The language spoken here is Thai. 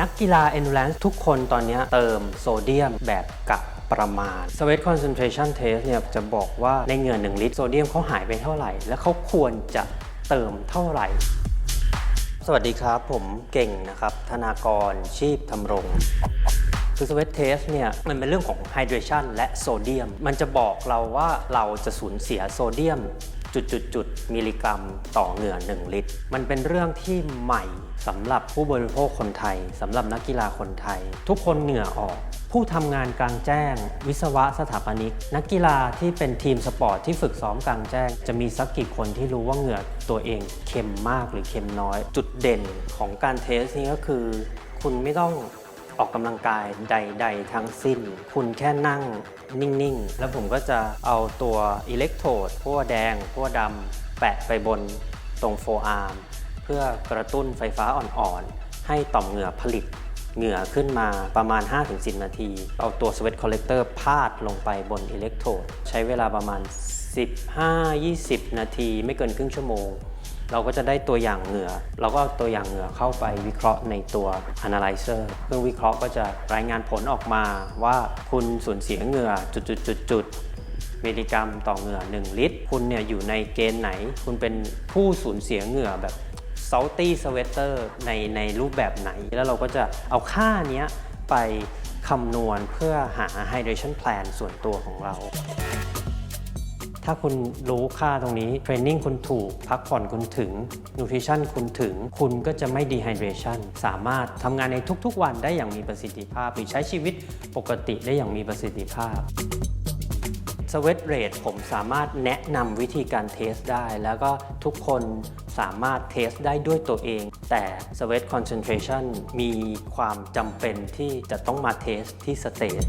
นักกีฬา endurance ทุกคนตอนนี้เติมโซเดียมแบบกับประมาณ sweat concentration test เนี่ยจะบอกว่าในเหงื่อ 1 ลิตรโซเดียมเขาหายไปเท่าไหร่ และเขาควรจะเติมเท่าไหร่ สวัสดีครับผมเก่งนะครับ ธนากรชีพทำรงคือ sweat test เนี่ยมันเป็นเรื่องของ hydration และโซเดียม มันจะบอกเราว่าเราจะสูญเสียโซเดียม จุดๆมิลลิกรัมต่อเหงื่อ 1 ลิตร มันเป็นเรื่องที่ใหม่สำหรับผู้บริโภคคนไทยสำหรับนักกีฬาคนไทย ทุกคนเหงื่อออก ผู้ทำงานกลางแจ้ง วิศวะสถาปนิก นักกีฬาที่เป็นทีมสปอร์ตที่ฝึกซ้อมกลางแจ้ง จะมีสักกี่คนที่รู้ว่าเหงื่อตัวเองเค็มมากหรือเค็มน้อย จุดเด่นของการเทสนี้ก็คือ คุณไม่ต้อง ออกกำลังกายใด ๆ ทั้งสิ้น คุณแค่นั่งนิ่ง ๆ แล้วผมก็จะเอาตัวอิเล็กโทรดพั่วแดงพั่วดำแปะไปบนตรงโฟอาร์มเพื่อกระตุ้นไฟฟ้าอ่อนๆ ให้ต่อมเหงื่อผลิตเหงื่อขึ้นมาประมาณ 5-10 นาที เอาตัว Sweat Collector พาดลงไปบนอิเล็กโทรดใช้เวลาประมาณ 15-20 นาที ไม่เกินครึ่งชั่วโมง เราก็จะได้ตัวอย่างเหงื่อ เราก็เอาตัวอย่างเหงื่อเข้าไปวิเคราะห์ในตัว Analyzer เครื่องวิเคราะห์ก็จะรายงานผลออกมาว่าคุณสูญเสียเหงื่อจุดๆๆมิลลิกรัมต่อเหงื่อ 1 ลิตร คุณเนี่ยอยู่ในเกณฑ์ไหน คุณเป็นผู้สูญเสียเหงื่อแบบ salty sweater ในในรูปแบบไหน แล้วเราก็จะเอาค่านี้ไปคำนวณเพื่อหา hydration plan ส่วนตัวของเรา ถ้าคุณรู้ค่าตรงนี้เทรนนิ่งคุณถูก พักผ่อนคุณถึงนูทริชั่นคุณถึง คุณก็จะไม่ดีไฮเดรชันสามารถทำงานในทุกๆ วันได้อย่างมีประสิทธิภาพ หรือใช้ชีวิตปกติได้อย่างมีประสิทธิภาพสเวตเรทผมสามารถแนะนำวิธีการเทสได้ แล้วก็ทุกคนสามารถเทสได้ด้วยตัวเอง แต่สเวตคอนเซนเทรชันมีความจำเป็นที่จะต้องมาเทสที่สเตจ